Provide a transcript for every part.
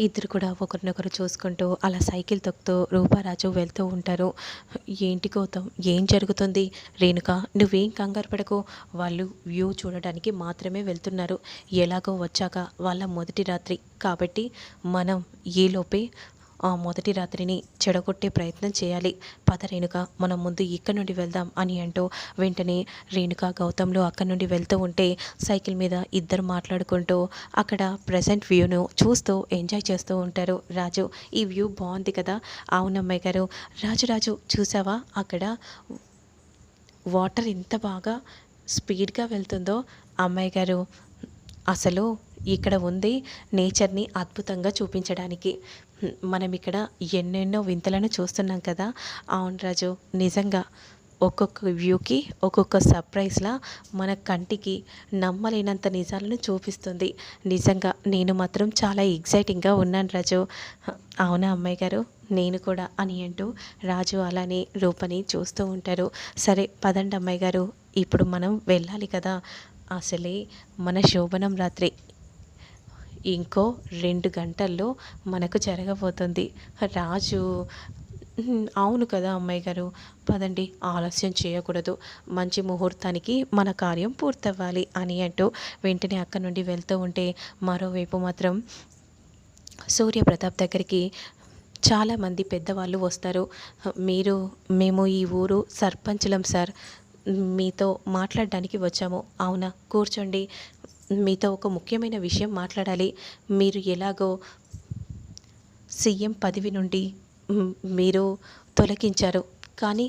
ఇద్దరు కూడా ఒకరినొకరు చూసుకుంటూ అలా సైకిల్ తొక్కుతూ రూపారాజు వెళ్తూ ఉంటారు. ఏంటి గౌతమ్? ఏం జరుగుతుంది? రేణుక నువ్వేం కంగారు పడకు. వాళ్ళు వ్యూ చూడడానికి మాత్రమే వెళ్తున్నారు. ఎలాగో వచ్చాక వాళ్ళ మొదటి రాత్రి. కాబట్టి మనం ఈలోపే ఆ మొదటి రాత్రిని చెడగొట్టే ప్రయత్నం చేయాలి. పద రేణుక మనం ముందు ఇక్కడ నుండి వెళ్దాం అని అంటూ వెంటనే రేణుక గౌతంలో అక్కడి నుండి వెళ్తూ ఉంటే సైకిల్ మీద ఇద్దరు మాట్లాడుకుంటూ అక్కడ ప్రజెంట్ వ్యూను చూస్తూ ఎంజాయ్ చేస్తూ ఉంటారు. రాజు ఈ వ్యూ బాగుంది కదా? అవునమ్మాయి గారు రాజు రాజు చూసావా అక్కడ వాటర్ ఎంత బాగా స్పీడ్గా వెళ్తుందో అమ్మాయి గారు. అసలు ఇక్కడ ఉంది నేచర్ని అద్భుతంగా చూపించడానికి. మనం ఇక్కడ ఎన్నెన్నో వింతలను చూస్తున్నాం కదా. అవును రాజు నిజంగా ఒక్కొక్క వ్యూకి ఒక్కొక్క సర్ప్రైజ్లా మన కంటికి నమ్మలేనంత నిజాలను చూపిస్తుంది. నిజంగా నేను మాత్రం చాలా ఎగ్జైటింగ్గా ఉన్నాను రాజు. అవునా అమ్మాయి గారు? నేను కూడా అని అంటూ రాజు అలానే రూపని చూస్తూ ఉంటారు. సరే పదండి అమ్మాయి గారు. ఇప్పుడు మనం వెళ్ళాలి కదా. అసలే మన శోభనం రాత్రి. ఇంకో రెండు గంటల్లో మనకు జరగబోతుంది. రాజు అవును కదా అమ్మాయి గారు. పదండి ఆలస్యం చేయకూడదు. మంచి ముహూర్తానికి మన కార్యం పూర్తవ్వాలి అని అంటూ వెంటనే అక్కడి నుండి వెళ్తూ ఉంటే మరోవైపు మాత్రం సూర్యప్రతాప్ దగ్గరికి చాలామంది పెద్దవాళ్ళు వస్తారు. మీరు మేము ఈ ఊరు సర్పంచులం సార్. మీతో మాట్లాడడానికి వచ్చాము. అవునా? కూర్చోండి. మీతో ఒక ముఖ్యమైన విషయం మాట్లాడాలి. మీరు ఎలాగో సీఎం పదవి నుండి మీరు తొలగించారు. కానీ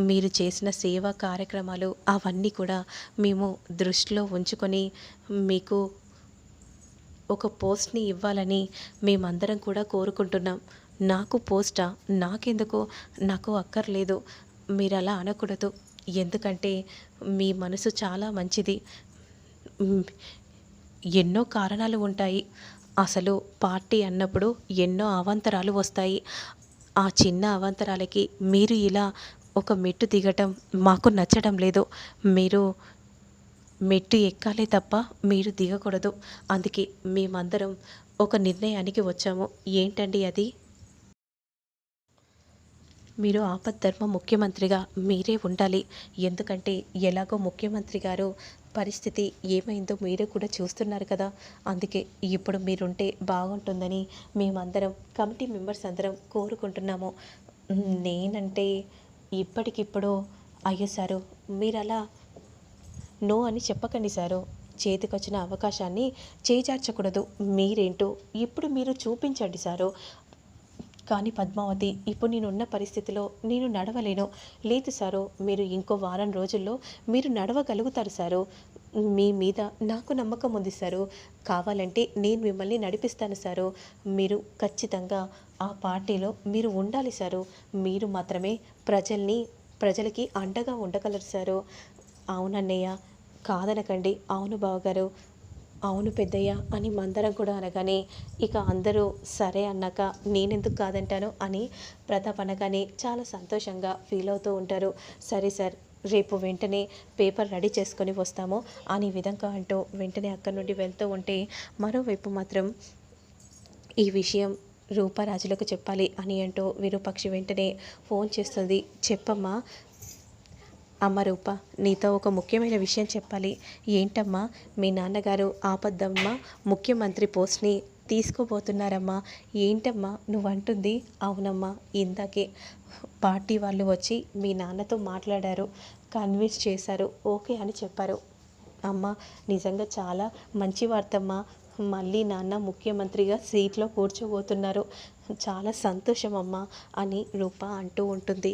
మీరు చేసిన సేవా కార్యక్రమాలు అవన్నీ కూడా మేము దృష్టిలో ఉంచుకొని మీకు ఒక పోస్ట్ని ఇవ్వాలని మేమందరం కూడా కోరుకుంటున్నాం. నాకు పోస్టా? నాకెందుకు? నాకు అక్కర్లేదు. మీరు అలా అనకూడదు. ఎందుకంటే మీ మనసు చాలా మంచిది. ఎన్నో కారణాలు ఉంటాయి. అసలు పార్టీ అన్నప్పుడు ఎన్నో అవాంతరాలు వస్తాయి. ఆ చిన్న అవాంతరాలకి మీరు ఇలా ఒక మెట్టు దిగటం మాకు నచ్చడం లేదు. మీరు మెట్టు ఎక్కాలి తప్ప మీరు దిగకూడదు. అందుకే మేమందరం ఒక నిర్ణయానికి వచ్చాము. ఏంటండి అది? మీరు ఆపద్ధర్మ ముఖ్యమంత్రిగా మీరే ఉండాలి. ఎందుకంటే ఎలాగో ముఖ్యమంత్రి గారు పరిస్థితి ఏమైందో మీరే కూడా చూస్తున్నారు కదా. అందుకే ఇప్పుడు మీరుంటే బాగుంటుందని మేమందరం కమిటీ మెంబర్స్ అందరం కోరుకుంటున్నాము. నేనంటే ఇప్పటికిప్పుడు అయ్యో సారు మీరు అలా నో అని చెప్పకండి సారు. చేతికొచ్చిన అవకాశాన్ని చేజార్చకూడదు. మీరేంటో ఇప్పుడు మీరు చూపించండి సారు. కానీ పద్మావతి ఇప్పుడు నేనున్న పరిస్థితిలో నేను నడవలేను. లేదు సారు మీరు ఇంకో వారం రోజుల్లో మీరు నడవగలుగుతారు సారు. మీ మీద నాకు నమ్మకం ఉంది సారు. కావాలంటే నేను మిమ్మల్ని నడిపిస్తాను సారు. మీరు ఖచ్చితంగా ఆ పార్టీలో మీరు ఉండాలి సారు. మీరు మాత్రమే ప్రజల్ని ప్రజలకి అండగా ఉండగలరు సారు. అవునన్నయ్య కాదనకండి. అవును బావగారు అవును పెద్దయ్య అని మందరం కూడా అనగానే ఇక అందరూ సరే అన్నాక నేనెందుకు కాదంటాను అని ప్రతాప్ అనగానే చాలా సంతోషంగా ఫీల్ అవుతూ ఉంటారు. సరే సార్ రేపు వెంటనే పేపర్ రెడీ చేసుకొని వస్తాము అని విధంగా అంటూ వెంటనే అక్కడి నుండి వెళ్తూ ఉంటే మరోవైపు మాత్రం ఈ విషయం రూపారాజులకు చెప్పాలి అని అంటూ విరూపక్షి వెంటనే ఫోన్ చేస్తుంది. చెప్పమ్మా అమ్మ రూప నీతో ఒక ముఖ్యమైన విషయం చెప్పాలి. ఏంటమ్మా? మీ నాన్నగారు ఆపద్దమ్మ ముఖ్యమంత్రి పోస్ట్ని తీసుకోబోతున్నారమ్మా. ఏంటమ్మా? నువ్వంటుంది? అవునమ్మా. ఇందాకే పార్టీ వాళ్ళు వచ్చి మీ నాన్నతో మాట్లాడారు. కన్విన్స్ చేశారు. ఓకే అని చెప్పారు. అమ్మ నిజంగా చాలా మంచి వార్తమ్మా. మళ్ళీ నాన్న ముఖ్యమంత్రిగా సీట్లో కూర్చోబోతున్నారు. చాలా సంతోషం అమ్మా అని రూప అంటూ ఉంటుంది.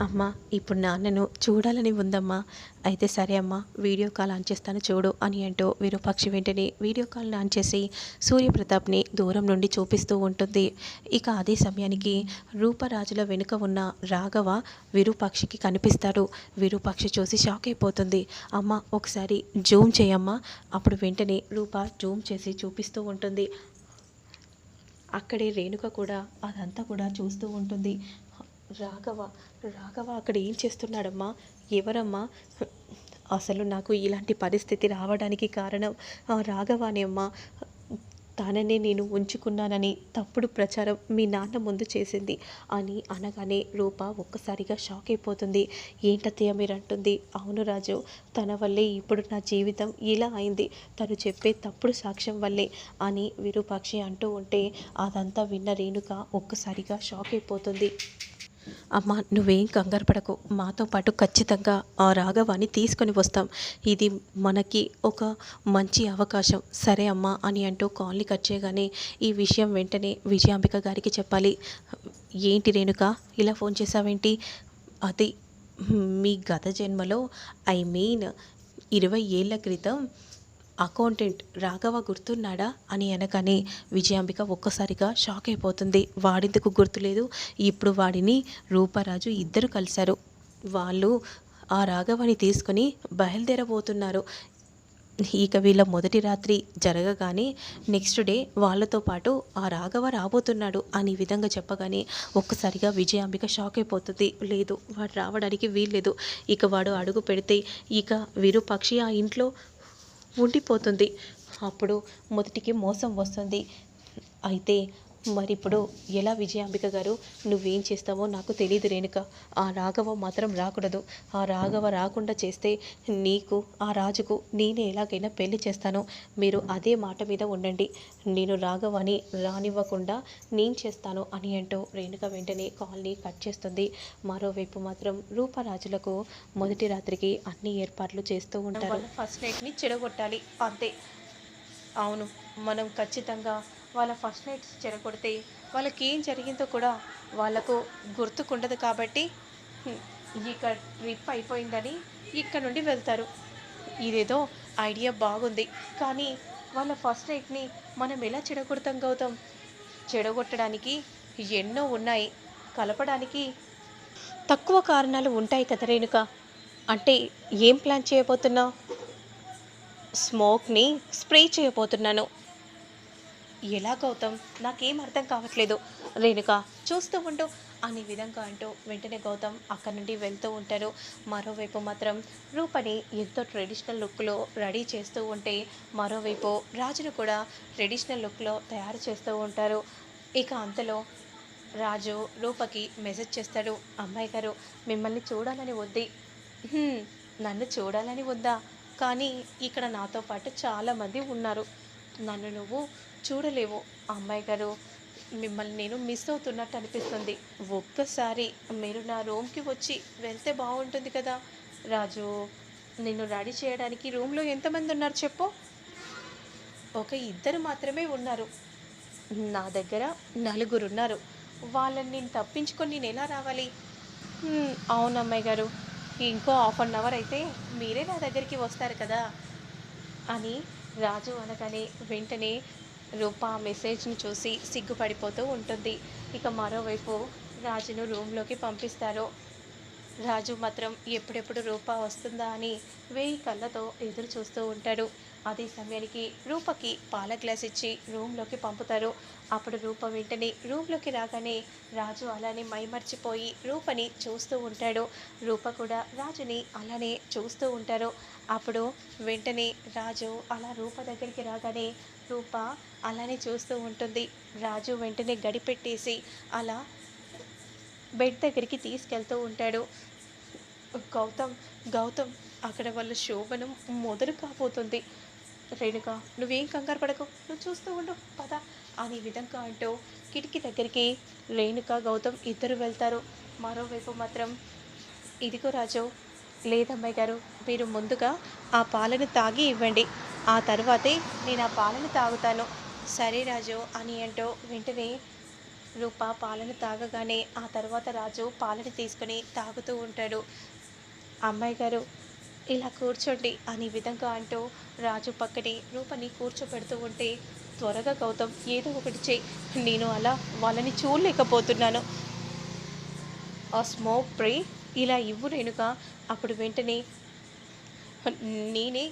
అమ్మ ఇప్పుడు నాన్నను చూడాలని ఉందమ్మా. అయితే సరే అమ్మా వీడియో కాల్ ఆన్ చేస్తాను చూడు అని అంటూ విరూపాక్షి వెంటనే వీడియో కాల్ ఆన్ చేసి సూర్యప్రతాప్ని దూరం నుండి చూపిస్తూ ఉంటుంది. ఇక అదే సమయానికి రూపరాజుల వెనుక ఉన్న రాఘవ విరూపాక్షికి కనిపిస్తాడు. విరూపాక్షి చూసి షాక్ అయిపోతుంది. అమ్మ ఒకసారి జూమ్ చేయమ్మా. అప్పుడు వెంటనే రూప జూమ్ చేసి చూపిస్తూ ఉంటుంది. అక్కడే రేణుక కూడా అదంతా కూడా చూస్తూ ఉంటుంది. రాఘవ రాఘవ అక్కడ ఏం చేస్తున్నాడమ్మా? ఎవరమ్మా? అసలు నాకు ఇలాంటి పరిస్థితి రావడానికి కారణం రాఘవ అమ్మా. తననే నేను ఉంచుకున్నానని తప్పుడు ప్రచారం మీ నాన్న ముందు చేసింది అని అనగానే రూప ఒక్కసారిగా షాక్ అయిపోతుంది. ఏంటత్తయ్య మీరు అంటుంది అవును రాజు తన వల్లే ఇప్పుడు నా జీవితం ఇలా అయింది. తను చెప్పే తప్పుడు సాక్ష్యం వల్లే అని విరూపాక్షి అంటూ ఉంటే అదంతా విన్న రేణుక ఒక్కసారిగా షాక్ అయిపోతుంది. అమ్మ నువ్వేం కంగారు పడకు. మాతో పాటు ఖచ్చితంగా ఆ రాఘవాన్ని తీసుకొని వస్తాం. ఇది మనకి ఒక మంచి అవకాశం. సరే అమ్మా అని అంటూ కాల్ని కట్ చేయగానే ఈ విషయం వెంటనే విజయాంబిక గారికి చెప్పాలి. ఏంటి రేణుక ఇలా ఫోన్ చేసావేంటి అది మీ గత జన్మలో ఐ మీన్ ఇరవై ఏళ్ళ క్రితం అకౌంటెంట్ రాఘవ గుర్తున్నాడా అని అనగానే విజయాంబిక ఒక్కసారిగా షాక్ అయిపోతుంది. వాడెందుకు గుర్తులేదు? ఇప్పుడు వాడిని రూపరాజు ఇద్దరు కలిశారు. వాళ్ళు ఆ రాఘవని తీసుకొని బయలుదేరబోతున్నారు. ఇక వీళ్ళ మొదటి రాత్రి జరగగానే నెక్స్ట్ డే వాళ్ళతో పాటు ఆ రాఘవ రాబోతున్నాడు అని విధంగా చెప్పగానే ఒక్కసారిగా విజయాంబిక షాక్ అయిపోతుంది. లేదు వాడు రావడానికి వీల్లేదు. ఇక వాడు అడుగు పెడితే ఇక విరూపాక్షి ఆ ఇంట్లో ఉండిపోతుంది. అప్పుడు మొదటికి మోసం వస్తుంది. అయితే మరి ఇప్పుడు ఎలా విజయాంబిక గారు నువ్వేం చేస్తావో నాకు తెలియదు రేణుక. ఆ రాఘవ మాత్రం రాకూడదు. ఆ రాఘవ రాకుండా చేస్తే నీకు ఆ రాజుకు నేనే ఎలాగైనా పెళ్ళి చేస్తాను. మీరు అదే మాట మీద ఉండండి. నేను రాఘవని రానివ్వకుండా నేను చేస్తాను అని అంటూ రేణుక వెంటనే కాల్ని కట్ చేస్తుంది. మరోవైపు మాత్రం రూపరాజులకు మొదటి రాత్రికి అన్ని ఏర్పాట్లు చేస్తూ ఉంటారు. ఫస్ట్ నైట్ని చెడగొట్టాలి. అంతే. అవును. మనం ఖచ్చితంగా వాళ్ళ ఫస్ట్ నైట్ చెడగొడితే వాళ్ళకి ఏం జరిగిందో కూడా వాళ్ళకు గుర్తుకుండదు కాబట్టి ఇక ట్రిప్ అయిపోయిందని ఇక్కడ నుండి వెళ్తారు. ఇదేదో ఐడియా బాగుంది. కానీ వాళ్ళ ఫస్ట్ నైట్ని మనం ఎలా చెడగొడతాం గౌతమ్? చెడగొట్టడానికి ఎన్నో ఉన్నాయి. కలపడానికి తక్కువ కారణాలు ఉంటాయి కదా రేణుక. అంటే ఏం ప్లాన్ చేయబోతున్నావు? స్మోక్ని స్ప్రే చేయబోతున్నాను. ఎలా గౌతమ్? నాకేం అర్థం కావట్లేదు. రేణుక చూస్తూ ఉండు. అనే విధంగా అంటూ వెంటనే గౌతమ్ అక్కడి నుండి వెళ్తూ ఉంటారు. మరోవైపు మాత్రం రూపని ఎంతో ట్రెడిషనల్ లుక్లో రెడీ చేస్తూ ఉంటే మరోవైపు రాజును కూడా ట్రెడిషనల్ లుక్లో తయారు చేస్తూ ఉంటారు. ఇక అంతలో రాజు రూపకి మెసేజ్ చేస్తాడు. అమ్మాయి గారు మిమ్మల్ని చూడాలని వద్ది. నన్ను చూడాలని వద్దా? కానీ ఇక్కడ నాతో పాటు చాలామంది ఉన్నారు. నన్ను నువ్వు చూడలేవు. అమ్మాయి గారు మిమ్మల్ని నేను మిస్ అవుతున్నట్టు అనిపిస్తుంది. ఒక్కసారి మీరు నా రూమ్కి వచ్చి వెళ్తే బాగుంటుంది కదా. రాజు నిన్ను రెడీ చేయడానికి రూమ్లో ఎంతమంది ఉన్నారు చెప్పు. ఒక ఇద్దరు మాత్రమే ఉన్నారు. నా దగ్గర నలుగురు ఉన్నారు. వాళ్ళని నేను తప్పించుకొని నేను ఎలా రావాలి? అవును అమ్మాయి గారు. ఇంకో హాఫ్ అన్ అవర్ అయితే మీరే నా దగ్గరికి వస్తారు కదా. అని రాజు అనగానే వెంటనే రూప మెసేజ్ని చూసి సిగ్గుపడిపోతూ ఉంటుంది. ఇక మరోవైపు రాజును రూమ్లోకి పంపిస్తారు. రాజు మాత్రం ఎప్పుడెప్పుడు రూప వస్తుందా అని వేయి కళ్ళతో ఎదురు చూస్తూ ఉంటాడు. అదే సమయానికి రూపకి పాల గ్లాస్ ఇచ్చి రూమ్లోకి పంపుతారు. అప్పుడు రూప వెంటనే రూమ్లోకి రాగానే రాజు అలానే మైమర్చిపోయి రూపని చూస్తూ ఉంటాడు. రూప కూడా రాజుని అలానే చూస్తూ ఉంటారు. అప్పుడు వెంటనే రాజు అలా రూప దగ్గరికి రాగానే రూప అలానే చూస్తూ ఉంటుంది. రాజు వెంటనే గడిపెట్టేసి అలా బెడ్ దగ్గరికి తీసుకెళ్తూ ఉంటాడు. గౌతమ్ గౌతమ్ అక్కడ వాళ్ళ శోభనం మొదలు కాబోతుంది. రేణుక నువ్వేం కంగారు పడకు నువ్వు చూస్తూ ఉండు పద అనే విధంగా అంటూ కిటికీ దగ్గరికి రేణుక గౌతమ్ ఇద్దరు వెళ్తారు. మరోవైపు మాత్రం ఇదిగో రాజు లేదమ్మాయి గారు మీరు ముందుగా ఆ పాలను తాగి ఇవ్వండి. ఆ తర్వాతే నేను ఆ పాలను తాగుతాను. సరే రాజు అని అంటూ వెంటనే రూప పాలను తాగగానే ఆ తర్వాత రాజు పాలను తీసుకొని తాగుతూ ఉంటాడు. అమ్మాయి గారు ఇలా కూర్చోండి అనే విధంగా అంటూ రాజు పక్కనే రూపని కూర్చోబెడుతూ ఉంటే త్వరగా గౌతమ్ ఏదో ఒకటి చెయ్యి నేను అలా వాళ్ళని చూడలేకపోతున్నాను. ఆ స్మోక్ ప్రే ఇలా ఇవ్వు రేణుక. అప్పుడు వెంటనే నేనే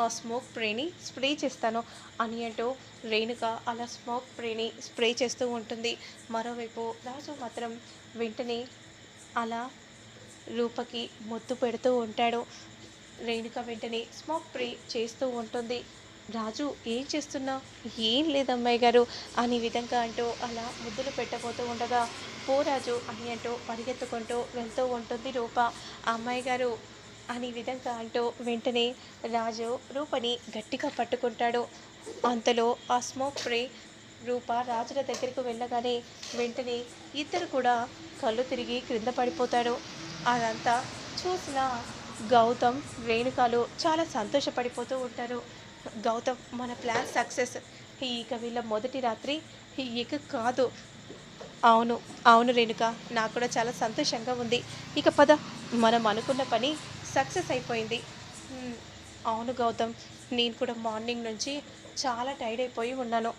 ఆ స్మోక్ స్ప్రేని స్ప్రే చేస్తాను. అని అంటూ రేణుక అలా స్మోక్ స్ప్రేని స్ప్రే చేస్తూ ఉంటుంది. మరోవైపు రాజు మాత్రం వెంటనే అలా రూపకి మొత్తు పెడుతూ ఉంటాడు. రేణుక వెంటనే స్మోక్ ప్రే చేస్తూ ఉంటుంది. రాజు ఏం చేస్తున్నా? ఏం లేదమ్మాయి గారు అని విధంగా అంటూ అలా ముద్దులు పెట్టబోతూ ఉండగా పోరాజు అని అంటూ పరిగెత్తుకుంటూ వెళ్తూ ఉంటుంది రూప. అమ్మాయి గారు అని విధంగా అంటూ వెంటనే రాజు రూపని గట్టిగా పట్టుకుంటాడు. అంతలో ఆ స్మోక్ ఫ్రీ రూప రాజుల దగ్గరకు వెళ్ళగానే వెంటనే ఇద్దరు కూడా కళ్ళు తిరిగి క్రింద పడిపోతాడు అదంతా చూసిన గౌతమ్ రేణుకాలు చాలా సంతోషపడిపోతూ ఉంటారు. గౌతమ్ మన ప్లాన్ సక్సెస్ ఇక వీళ్ళ మొదటి రాత్రి ఇక కాదు. అవును అవును రేణుక నాకు కూడా చాలా సంతోషంగా ఉంది. ఇక పద మనం అనుకున్న పని సక్సెస్ అయిపోయింది. అవును గౌతమ్ నేను కూడా మార్నింగ్ నుంచి చాలా టైర్డ్ అయిపోయి ఉన్నాను.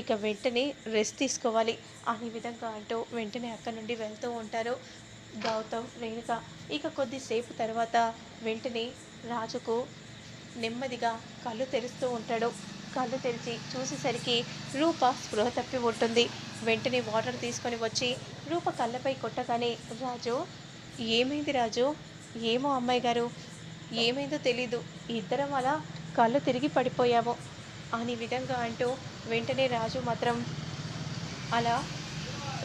ఇక వెంటనే రెస్ట్ తీసుకోవాలి. అనే విధంగా అంటూ వెంటనే అక్కడి నుండి వెళ్తూ ఉంటారు గౌతమ్ రేణుక. ఇక కొద్దిసేపు తర్వాత వెంటనే రాజుకు నెమ్మదిగా కళ్ళు తెరుస్తూ ఉంటాడు. కళ్ళు తెరిచి చూసేసరికి రూప స్పృహ తప్పి ఉంటుంది. వెంటనే వాటర్ తీసుకొని వచ్చి రూప కళ్ళపై కొట్టగానే రాజు ఏమైంది రాజు? ఏమో అమ్మాయి గారు ఏమైందో తెలీదు. ఇద్దరం అలా కళ్ళు తిరిగి పడిపోయాము. అని విధంగా అంటూ వెంటనే రాజు మాత్రం అలా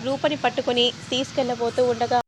రూపని పట్టుకొని తీసుకెళ్ళబోతూ ఉండగా